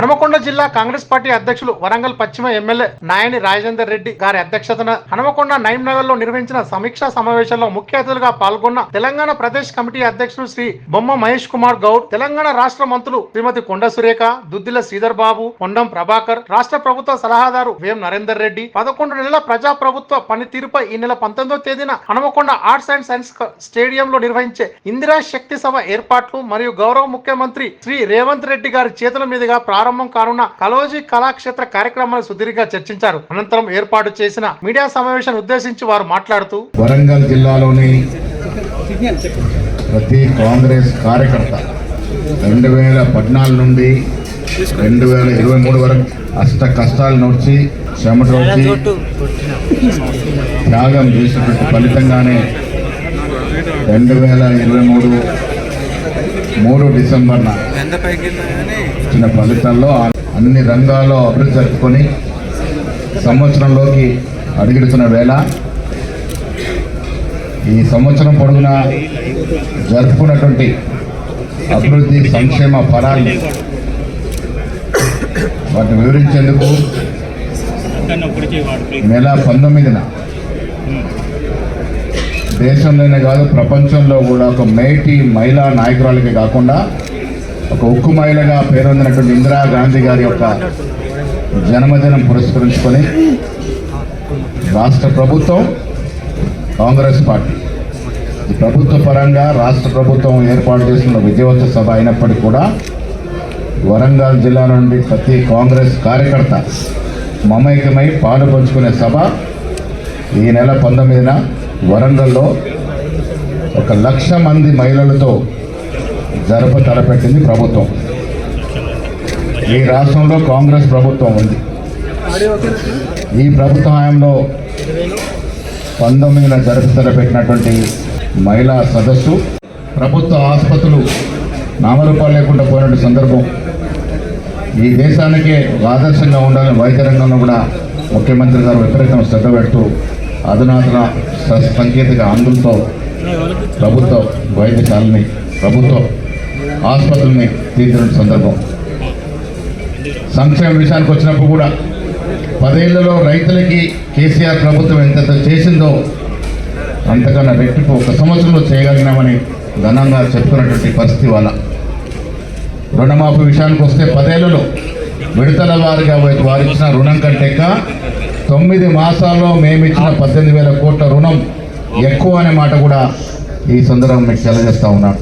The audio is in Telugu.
హనుమకొండ జిల్లా కాంగ్రెస్ పార్టీ అధ్యక్షులు వరంగల్ పశ్చిమ ఎమ్మెల్యే నాయని రాజేందర్ రెడ్డి గారి అధ్యక్షతన హనుమకొండ నైమ్ నగర్లో నిర్వహించిన సమీక్షా సమావేశంలో ముఖ్య అతిథులుగా పాల్గొన్న తెలంగాణ ప్రదేశ్ కమిటీ అధ్యక్షులు శ్రీ బొమ్మ మహేష్ కుమార్ గౌడ్ తెలంగాణ రాష్ట్ర మంత్రులు శ్రీమతి కొండ సురేఖ దుద్దిల శ్రీధర్ బాబు కొండం ప్రభాకర్ రాష్ట్ర ప్రభుత్వ సలహాదారు వేం నరేందర్ రెడ్డి పదకొండు నెలల ప్రజా ప్రభుత్వ పనితీరుపై ఈ నెల పంతొమ్మిదో తేదీన హనుమకొండ ఆర్ట్స్ అండ్ సైన్స్ స్టేడియంలో నిర్వహించే ఇందిరా శక్తి సభ ఏర్పాట్లు మరియు గౌరవ ముఖ్యమంత్రి శ్రీ రేవంత్ రెడ్డి గారి చేతుల మీదుగా ప్రారంభ కానున్న కలోజీ కళాక్షేత్ర కార్యక్రమాన్ని సుదీర్ఘంగా చర్చించారు. అనంతరం ఏర్పాటు చేసిన మీడియా సమావేశాన్ని ఉద్దేశించి వారు మాట్లాడుతూ వరంగల్ జిల్లాలోని ప్రతి కాంగ్రెస్ కార్యకర్త రెండు వేల పద్నాలుగు నుండి రెండు వేల ఇరవై మూడు వరకు అష్ట కష్టాలు నడిచి చెమటోచి త్యాగం చేసినటువంటి ఫలితంగానే రెండు వేల ఇరవై మూడు మూడు డిసెంబర్న వచ్చిన ఫలితాల్లో అన్ని రంగాల్లో అభివృద్ధి జరుపుకొని సంవత్సరంలోకి అడుగుడుతున్న వేళ ఈ సంవత్సరం పొడుగునా జరుపుకున్నటువంటి అభివృద్ధి సంక్షేమ ఫలాన్ని వాటిని వివరించేందుకు నెల పంతొమ్మిదిన దేశంలోనే కాదు ప్రపంచంలో కూడా ఒక మేటి మహిళా నాయకురాలకే కాకుండా ఒక ఉక్కు మహిళగా పేరొందినటువంటి ఇందిరాగాంధీ గారి యొక్క జన్మదినం పురస్కరించుకొని రాష్ట్ర ప్రభుత్వం కాంగ్రెస్ పార్టీ. ఈ ప్రభుత్వ పరంగా రాష్ట్ర ప్రభుత్వం ఏర్పాటు చేసిన విజయవంత సభ అయినప్పటికీ కూడా వరంగల్ జిల్లా నుండి ప్రతి కాంగ్రెస్ కార్యకర్త మమైకమై పాలు పంచుకునే సభ ఈ నెల పంతొమ్మిదిన వరంగల్లో ఒక లక్ష మంది మహిళలతో జరప తలపెట్టింది ప్రభుత్వం. ఈ రాష్ట్రంలో కాంగ్రెస్ ప్రభుత్వం ఉంది. ఈ ప్రభుత్వ హయాంలో పంతొమ్మిదిన జరుపు తలపెట్టినటువంటి మహిళా సదస్సు ప్రభుత్వ ఆసుపత్రులు నామరూపాలు లేకుండా పోయినటువంటి సందర్భం. ఈ దేశానికే ఆదర్శంగా ఉండాలని వైద్య రంగంలో కూడా ముఖ్యమంత్రి గారు విపరీతం శ్రద్ధ పెడుతూ అధునాతన సంకేతిక సాంకేతిక అందులతో ప్రభుత్వ వైద్యశాలని ప్రభుత్వ ఆసుపత్రుల్ని తీర్చిన సందర్భం. సంక్షేమ విషయానికి వచ్చినప్పుడు కూడా పదేళ్ళలో రైతులకి కేసీఆర్ ప్రభుత్వం ఎంత చేసిందో అంతకన్నా రెట్టింపు ఒక సంవత్సరంలో చేయగలిగినామని ఘనంగా చెప్పుకున్నటువంటి పరిస్థితి వల్ల రుణమాఫీ విషయానికి వస్తే పదేళ్ళలో విడతల వారిగా వారిచ్చిన రుణం కంటే తొమ్మిది మాసాల్లో మేమిచ్చిన పద్దెనిమిది వేల కోట్ల రుణం ఎక్కువ అనే మాట కూడా ఈ సందర్భం మీకు తెలియజేస్తూ ఉన్నాను.